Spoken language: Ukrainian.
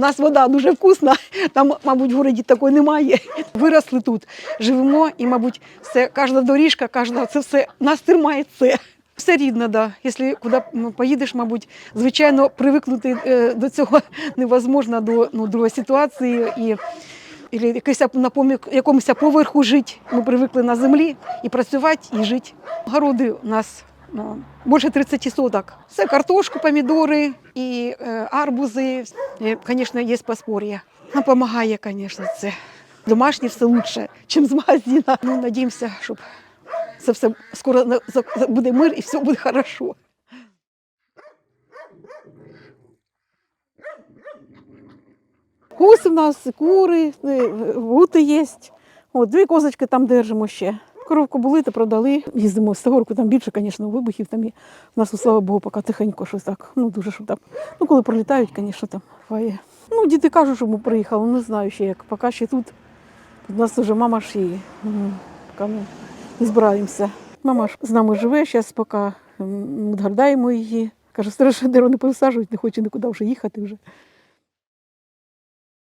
У нас вода дуже вкусна, там, мабуть, в городі такої немає. Виросли тут, живемо, і, мабуть, все, кожна доріжка, кожна, це все нас тримає це. Все рідно, да. Якщо куди ну, поїдеш, мабуть, звичайно, привикнути е, до цього невозможно до ну, другої ситуації і, якийсь на якомусь поверху жити. Ми привикли на землі і працювати, і жити. Городи у нас ну, більше 30 соток. Це картошку, помідори і е, арбузи. Звісно, є поспор'я. Допомагає, звісно, це. Домашнє все лучше, ніж з магазину. Ну, надіємося, щоб це все скоро буде мир і все буде хорошо. Гуси в нас, кури, е, гути є. От, дві козочки там держимо ще. Коровку були, то продали. Їздимо з того року, там більше, звісно, вибухів там є. У нас, слава Богу, поки тихенько щось так. Ну, дуже щоб там. Ну, коли пролітають, звісно, там фає. Ну, діти кажуть, що ми приїхали, не знаю ще як. Поки ще тут. У нас вже мама ж і м, поки ми не збираємося. Мама ж з нами живе, зараз поки відгадаємо її. Каже, страшне дерево не повисаджують, не хоче нікуди вже їхати вже.